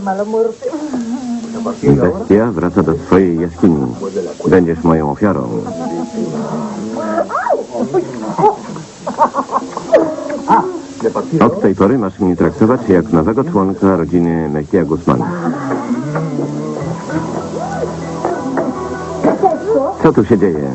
mala muerte. Bestia wraca do swojej jaskini. Będziesz moją ofiarą. Od tej pory masz mnie traktować jak nowego członka rodziny Mejtia Guzman. Co tu się dzieje?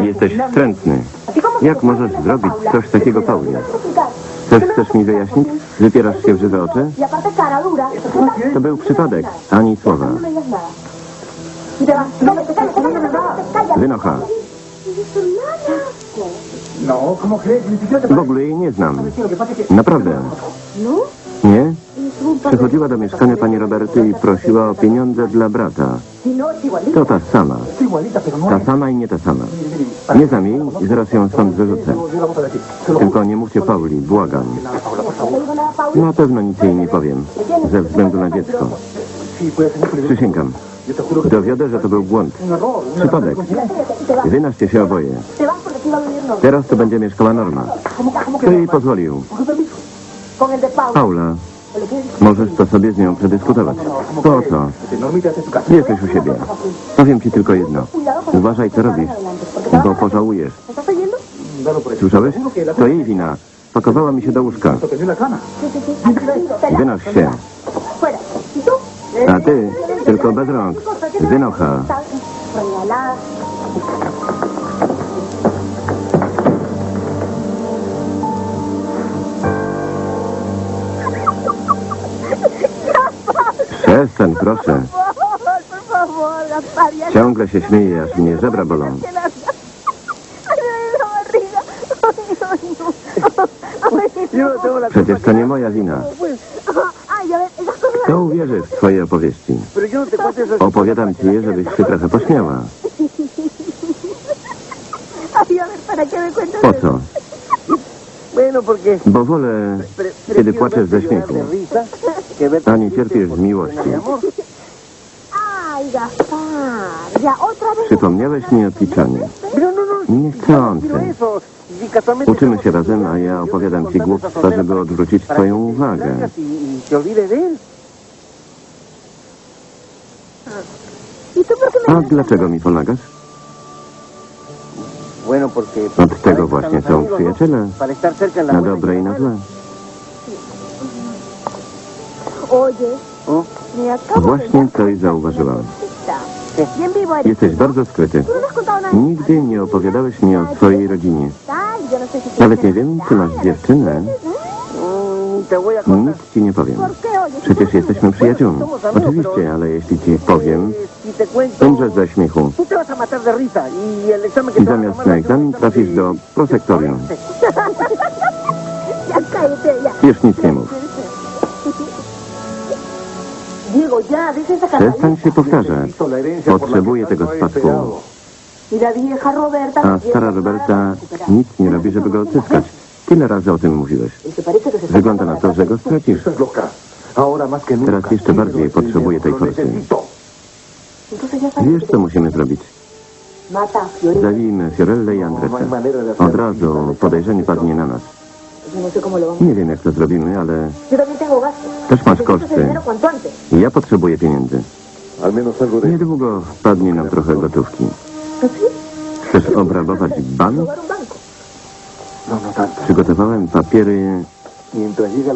Jesteś wstrętny. Jak możesz zrobić coś takiego que te Paulie? voy a explicar. Coś chcesz mi wyjaśnić? Wypierasz się w żywe oczy? To był przypadek, ani słowa. Wynocha. No, W ogóle jej nie znam. Naprawdę. ¿No? Nie? Przychodziła do mieszkania pani Roberty i prosiła o pieniądze dla brata. To ta sama. Ta sama i nie ta sama. Nie znam jej i zaraz ją stąd wyrzucę. Tylko nie mówcie Pauli, błagam. Na pewno nic jej nie powiem. Ze względu na dziecko. Przysięgam. Dowiodę, że to był błąd. Przypadek. Wynoście się oboje. Teraz tu będzie mieszkała Norma. ¿Cómo, cómo que Kto jej pozwolił? Paula. Możesz to sobie z nią przedyskutować. Po co? Jesteś u siebie. Powiem ci tylko jedno. Uważaj, co robisz, bo pożałujesz. Słyszałeś? To jej wina. Pakowała mi się do łóżka. Wynoś się. A ty, tylko bez rąk. Wynocha. Przestań, proszę. Ciągle się śmieje, aż mnie żebra bolą. Przecież to nie moja wina. Kto uwierzy w twoje opowieści? Opowiadam ci je, żebyś się trochę pośmiała. Ay, a ver, ¿para qué me cuentas Po co? Bo wolę, kiedy płaczesz ze śmiechu, a nie cierpisz z miłości. Przypomniałeś mi o Piczanie. No, no, Niechcący. no casualmente Uczymy się razem, a ja opowiadam ci głupstwa, żeby odwrócić para twoją que uwagę. Y, y. ¿Y A dlaczego mi pomagasz? Od tego właśnie są przyjaciele. La Na dobre i na złe. Właśnie coś zauważyłam. eres. Jesteś bardzo skryty. No contado nada. Nigdy nie opowiadałeś mi o swojej rodzinie. No Nawet nie wiem, czy masz dziewczynę. Nic ci nie powiem. Przecież jesteśmy przyjaciółmi. Oczywiście, ale jeśli ci powiem, umrzesz ze śmiechu. I zamiast na egzamin trafisz do prosektorium. Już nic nie mów. Przestań się powtarzać. Potrzebuję tego spadku. A stara Roberta nic nie robi, żeby go odzyskać. Tyle razy o tym mówiłeś. ¿Y te parece que se está Wygląda na to, że go stracisz. Teraz jeszcze bardziej potrzebuję tej forsy. Wiesz, co musimy zrobić? Zabijmy Fiorellę i Andresa. Od razu podejrzenie padnie na nas. Nie wiem, jak to zrobimy, ale też masz koszty. Ja potrzebuję pieniędzy. Niedługo wpadnie nam trochę gotówki. Chcesz obrabować bank? Przygotowałem papiery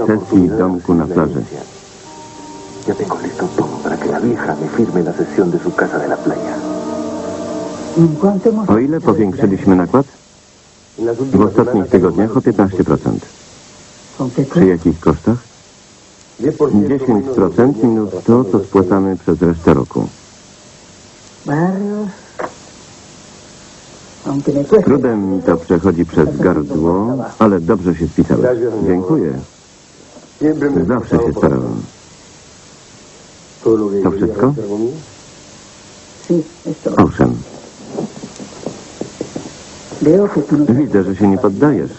sesji domku na plaży. herencia, Ya tengo listo todo para que la vieja me firme la sesión de su casa de la playa. O ile powiększyliśmy nakład? W ostatnich tygodniach o 15%. Przy jakich kosztach? 10% minus to, co spłacamy przez resztę roku. Trudem mi to przechodzi przez gardło, ale dobrze się spisałeś. Dziękuję. Zawsze się starałem. ¿To wszystko? Owszem, widzę, że się nie poddajesz.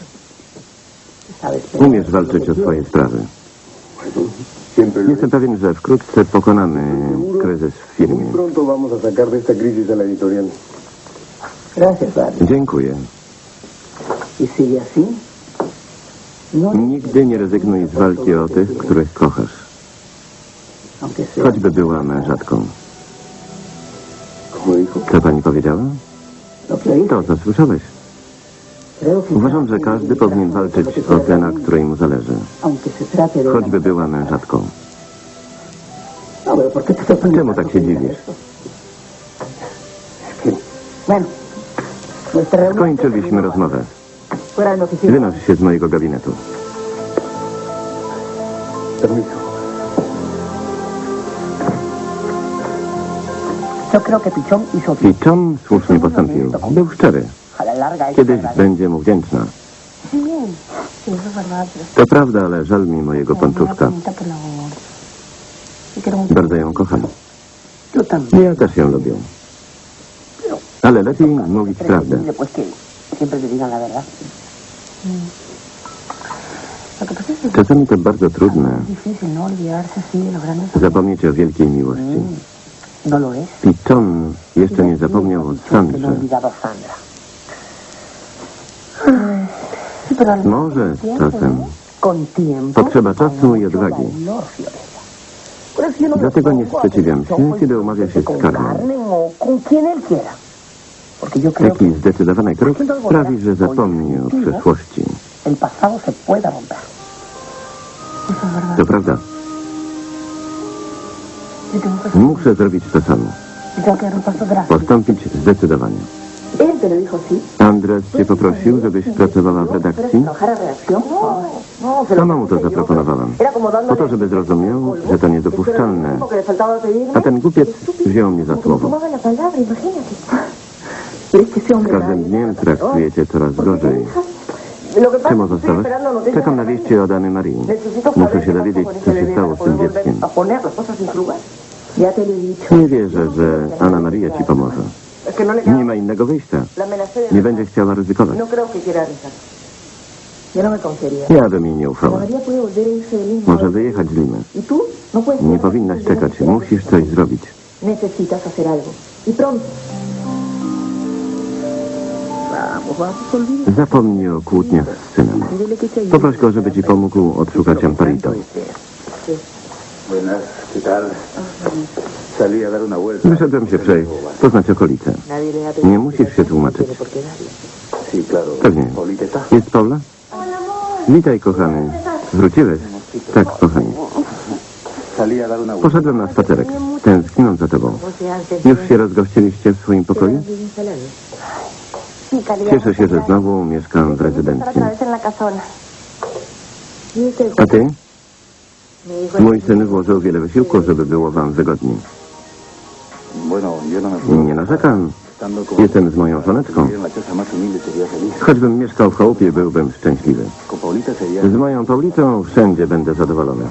Umiesz walczyć o swoje sprawy. Jestem pewien, że wkrótce pokonamy kryzys w firmie. Gracias. Dziękuję. Y sigue así. No, Nigdy nie rezygnuj z walki o tych, których kochasz. Choćby była mężatką. Co pani powiedziała? Oíste. To, co słyszałeś. Uważam, że każdy powinien walczyć o tę, na której mu zależy. Choćby była mężatką. No, pero ¿por qué te sorprendes Czemu tak się dziwisz? Bueno. Skończyliśmy rozmowę. Wynoś się z mojego gabinetu. I Tom słusznie postąpił. Był szczery. Kiedyś będzie mu wdzięczna. To prawda, ale żal mi mojego mucho. Bardzo ją kocham. Ja też ją lubię. Ale lepiej mówić prawdę. Que Czasami to bardzo trudne no zapomnieć o wielkiej miłości. No lo es. Piton jeszcze nie zapomniał o no Sandrze. Może czasem. Tiempo. Potrzeba czasu i odwagi. no Dlatego nie sprzeciwiam się, kiedy umawia się z con Taki zdecydowany krok sprawi, że zapomni o przeszłości. To prawda. Muszę zrobić to samo. Postąpić zdecydowanie. Andres cię poprosił, żebyś pracowała w redakcji. No, no, lo Sama mu to zaproponowałam. Po to, żeby zrozumiał, że to niedopuszczalne. A ten głupiec wziął mnie za słowo. Każdym dniem traktujecie coraz gorzej. Czemu zostałeś? Czekam na wieści od Anny Marii. Muszę się dowiedzieć, co się stało z tym dzieckiem. Nie wierzę, że Anna Maria ci pomoże. No Nie ma innego wyjścia. Nie będzie chciała ryzykować. No no. Ja bym jej nie ufała. Może wyjechać z Limy. Y. Nie powinnaś czekać. Musisz coś zrobić. Necesitas hacer algo. Y pronto. Zapomnij o kłótniach z synem. Poproś go, żeby ci pomógł odszukać Amparito. Wyszedłem się przejść, poznać okolice. Da pena. Nie musisz się tłumaczyć. Pewnie. Jest Paula? Witaj, kochany. Wróciłeś? Tak, kochani. Poszedłem na spacerek. Tęskniłam za tobą. Już się rozgościliście w swoim pokoju? Cieszę się, że znowu mieszkam w rezydencji. A ty? Mój syn włożył wiele wysiłku, żeby było wam wygodniej. Nie narzekam. Jestem z moją żoneczką. Choćbym mieszkał w chałupie, byłbym szczęśliwy. Z moją Paulitą wszędzie będę zadowolony.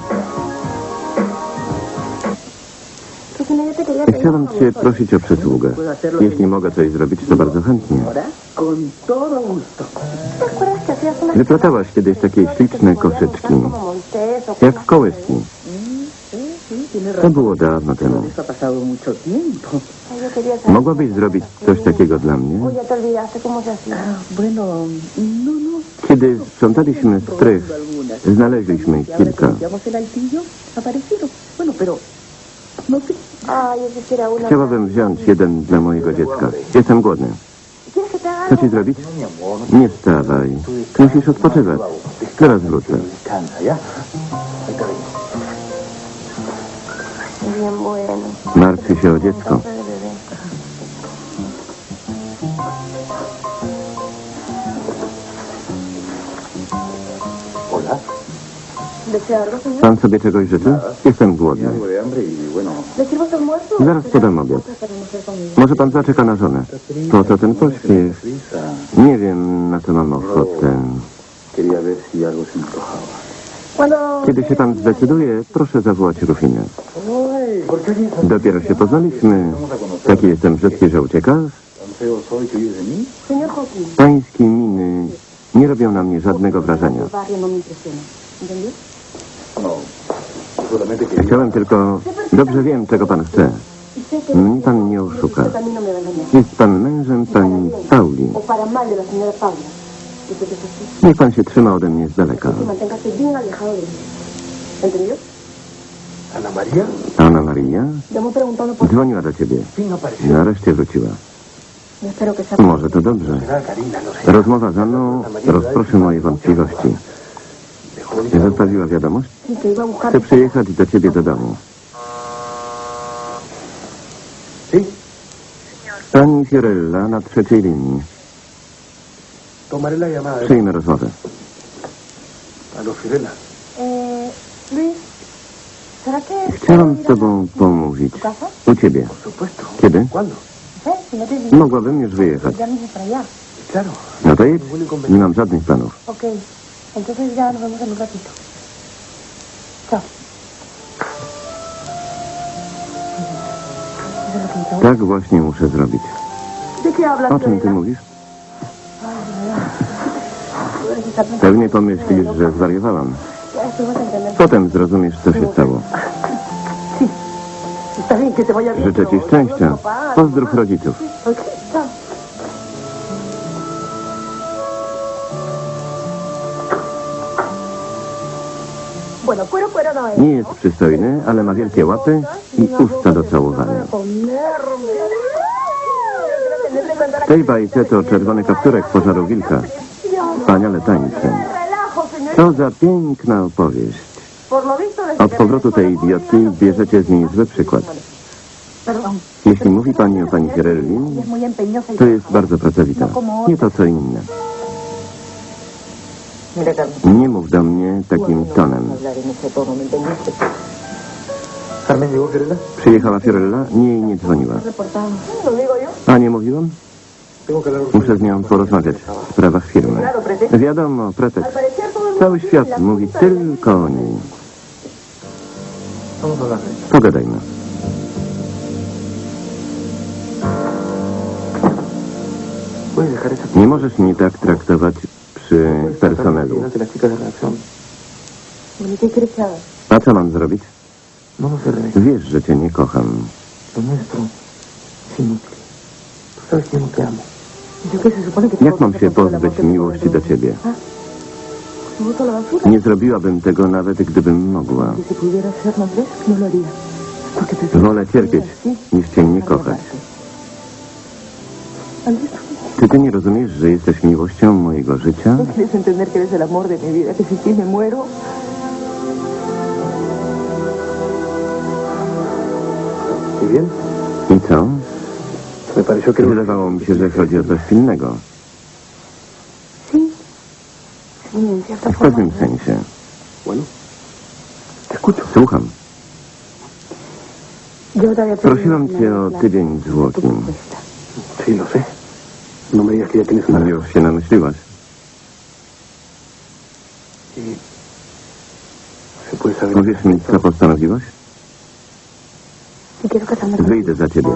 Chciałam cię prosić o przysługę. Jeśli mogę coś zrobić, to bardzo chętnie. Ahora, con todo gusto. ¿Te acuerdas que hacías unas Wyplatałaś kiedyś takie śliczne koszyczki, jak kołyski. Tiene To było dawno temu. Mogłabyś zrobić coś takiego dla mnie? Kiedy sprzątaliśmy strych, znaleźliśmy kilka. Chciałabym wziąć jeden dla mojego dziecka. Jestem głodny. ¿Quieres que te haga Co ci zrobić? Nie wstawaj. Musisz odpoczywać. Zaraz wrócę. Descansa, ¿ya? Ahí está bien. Bien bueno. Martwi się o dziecko. Pan sobie czegoś życzy? Jestem głodny. Zaraz podam obiad. Może pan zaczeka na żonę. Po co ten pośpiech? Nie wiem, na co mam ochotę. Kiedy się pan zdecyduje, proszę zawołać Rufinę. Ay, ¿por qué oyes Dopiero się poznaliśmy. Taki jestem brzydki, że uciekasz? Pańskie miny nie robią na mnie żadnego wrażenia. Chciałem tylko... Dobrze wiem, czego pan chce. Mnie pan nie oszuka. Jest pan mężem pani Pauli. Niech pan się trzyma ode mnie z daleka. Ana Maria por... dzwoniła do ciebie. Nareszcie wróciła. Espero que sea... Może to dobrze. Rozmowa z Anną rozproszy moje wątpliwości. Zostawiła wiadomość? Chcę przyjechać do ciebie do domu. Pani Fiorella na trzeciej linii. Przyjmę rozmowę. Aló, Firela. Eh, Luis, ¿será que... Chciałam z tobą pomówić. U ciebie. Kiedy? ¿Eh? No Mogłabym już wyjechać. No to jedź. Nie mam żadnych planów. Entonces ya nos vemos en un ratito. Chao. Tak właśnie muszę zrobić. ¿De qué hablas, O czym ty mówisz? Pewnie pomyślisz, że zwariowałam. Potem zrozumiesz, co się stało. Życzę ci szczęścia. Pozdrów rodziców. Nie jest przystojny, ale ma wielkie łapy i usta do całowania. W tej bajce to czerwony kapturek pożarł wilka. Wspaniale tańczy. Co za piękna opowieść. Od powrotu tej idiotki bierzecie z niej zły przykład. Jeśli mówi pani o pani y to jest bardzo pracowita. Nie to co inne. Nie mów do mnie takim tonem. Przyjechała Fiorella, nie jej nie dzwoniła. A nie mówiłam? Muszę z nią porozmawiać w sprawach firmy. Wiadomo, pretekst. Cały świat mówi tylko o niej. Pogadajmy. Nie możesz mnie tak traktować przy personelu. ¿y haga? A co mam zrobić? No Rebeca. Wiesz, że cię nie kocham. No te amo. ¿Yo qué se supone que Jak mam się pozbyć miłości do ciebie? Nie zrobiłabym tego nawet gdybym mogła. ¿no? No Wolę cierpieć, niż cię nie kochać. Czy ty nie rozumiesz, że jesteś miłością mojego życia? ¿no quieres entender que eres el amor de mi vida? Que sin ti me muero. ¿Y bien? I co? Me pareció que... Wydawało mi się, że chodzi o coś pilnego. Sí. Sí, en cierta W forma. pewnym sensie. Bueno. Te escucho. Słucham. Yo Prosiłam una cię o tydzień zwłoki. de propuesta. Sí, lo sé. No me digas que ya tienes una... Już się namyśliłaś. ¿Se puede saber... Powiesz mi, co postanowiłaś? Wyjdę za ciebie.